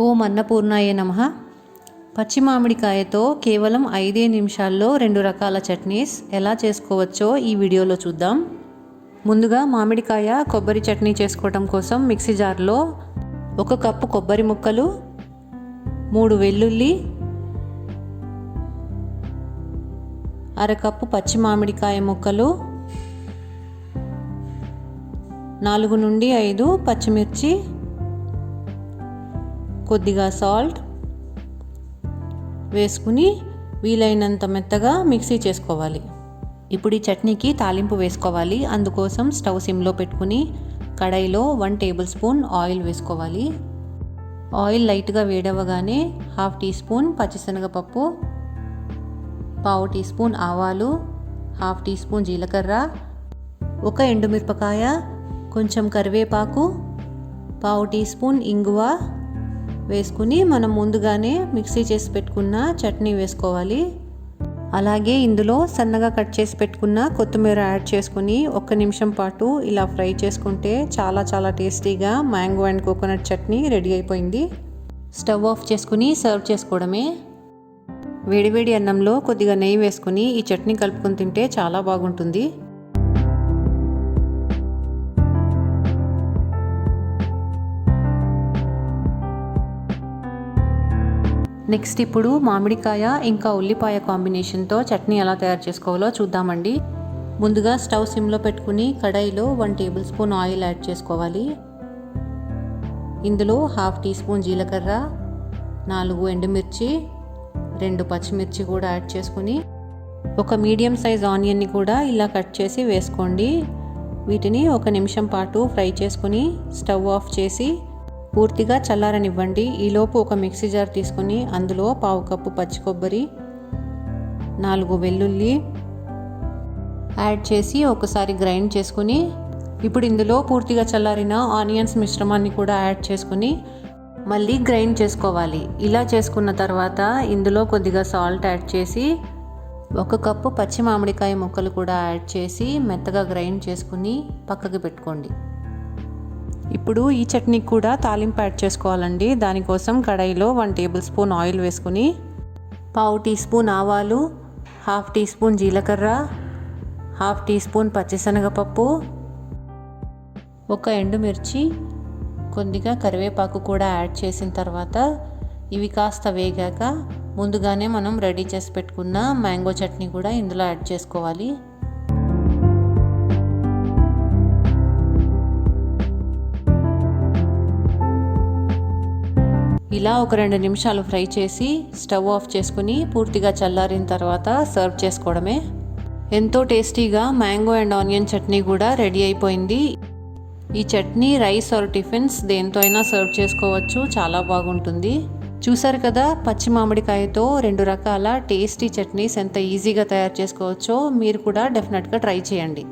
ఓం అన్నపూర్ణాయ నమ. పచ్చి మామిడికాయతో కేవలం ఐదే నిమిషాల్లో రెండు రకాల చట్నీస్ ఎలా చేసుకోవచ్చో ఈ వీడియోలో చూద్దాం. ముందుగా మామిడికాయ కొబ్బరి చట్నీ చేసుకోవటం కోసం మిక్సీ జార్లో ఒక కప్పు కొబ్బరి ముక్కలు మూడు వెల్లుల్లి అరకప్పు పచ్చి మామిడికాయ ముక్కలు నాలుగు నుండి ఐదు పచ్చిమిర్చి కొద్దిగా సాల్ట్ వేసుకుని వీలైనంత మెత్తగా మిక్సీ చేసుకోవాలి. ఇప్పుడు ఈ చట్నీకి తాలింపు వేసుకోవాలి. అందుకోసం స్టవ్ సిమ్లో పెట్టుకుని కడాయిలో వన్ టేబుల్ స్పూన్ ఆయిల్ వేసుకోవాలి. ఆయిల్ లైట్గా వేడవగానే హాఫ్ టీ స్పూన్ పచ్చిశనగపప్పు పావు టీ స్పూన్ ఆవాలు హాఫ్ టీ స్పూన్ జీలకర్ర ఒక ఎండుమిరపకాయ కొంచెం కరివేపాకు పావు టీ స్పూన్ ఇంగువ వేసుకుని మనం ముందుగానే మిక్సీ చేసి పెట్టుకున్న చట్నీ వేసుకోవాలి. అలాగే ఇందులో సన్నగా కట్ చేసి పెట్టుకున్న కొత్తిమీర యాడ్ చేసుకుని ఒక్క నిమిషం పాటు ఇలా ఫ్రై చేసుకుంటే చాలా చాలా టేస్టీగా mango and coconut chutney ready అయిపోయింది. స్టవ్ ఆఫ్ చేసుకుని సర్వ్ చేసుకోవడమే. వేడివేడి అన్నంలో కొద్దిగా నెయ్యి వేసుకుని ఈ చట్నీ కలుపుకొని తింటే చాలా బాగుంటుంది. నెక్స్ట్ ఇప్పుడు మామిడికాయ ఇంకా ఉల్లిపాయ కాంబినేషన్తో చట్నీ ఎలా తయారు చేసుకోవాలో చూద్దామండి. ముందుగా స్టవ్ సిమ్లో పెట్టుకుని కడాయిలో one tablespoon oil add చేసుకోవాలి. ఇందులో హాఫ్ టీ స్పూన్ జీలకర్ర నాలుగు ఎండుమిర్చి రెండు పచ్చిమిర్చి కూడా యాడ్ చేసుకుని ఒక మీడియం సైజ్ ఆనియన్ని కూడా ఇలా కట్ చేసి వేసుకోండి. వీటిని ఒక నిమిషం పాటు ఫ్రై చేసుకుని స్టవ్ ఆఫ్ చేసి పూర్తిగా చల్లారనివ్వండి. ఈలోపు ఒక మిక్సీ జార్ తీసుకొని అందులో పావు కప్పు పచ్చి కొబ్బరి నాలుగు వెల్లుల్లి యాడ్ చేసి ఒకసారి గ్రైండ్ చేసుకుని ఇప్పుడు ఇందులో పూర్తిగా చల్లారిన ఆనియన్స్ మిశ్రమాన్ని కూడా యాడ్ చేసుకుని మళ్ళీ గ్రైండ్ చేసుకోవాలి. ఇలా చేసుకున్న తర్వాత ఇందులో కొద్దిగా సాల్ట్ యాడ్ చేసి ఒక కప్పు పచ్చి మామిడికాయ ముక్కలు కూడా యాడ్ చేసి మెత్తగా గ్రైండ్ చేసుకుని పక్కకి పెట్టుకోండి. ఇప్పుడు ఈ చట్నీకి కూడా తాలింపు యాడ్ చేసుకోవాలండి. దానికోసం కడాయిలో వన్ టేబుల్ స్పూన్ ఆయిల్ వేసుకుని పావు టీ స్పూన్ ఆవాలు హాఫ్ టీ స్పూన్ జీలకర్ర హాఫ్ టీ స్పూన్ పచ్చిశనగపప్పు ఒక ఎండుమిర్చి కొద్దిగా కరివేపాకు కూడా యాడ్ చేసిన తర్వాత ఇవి కాస్త వేగాక ముందుగానే మనం రెడీ చేసి పెట్టుకున్న మ్యాంగో చట్నీ కూడా ఇందులో యాడ్ చేసుకోవాలి. ఇలా ఒక రెండు నిమిషాలు ఫ్రై చేసి స్టవ్ ఆఫ్ చేసుకుని పూర్తిగా చల్లారిన తర్వాత సర్వ్ చేసుకోవడమే. ఎంతో టేస్టీగా మ్యాంగో అండ్ ఆనియన్ చట్నీ కూడా రెడీ అయిపోయింది. ఈ చట్నీ రైస్ ఆర్ టిఫిన్స్ దేంతో అయినా సర్వ్ చేసుకోవచ్చు చాలా బాగుంటుంది. చూసారు కదా పచ్చి మామిడికాయతో రెండు రకాల టేస్టీ చట్నీస్ ఎంత ఈజీగా తయారు చేసుకోవచ్చో మీరు కూడా డెఫినెట్గా ట్రై చేయండి.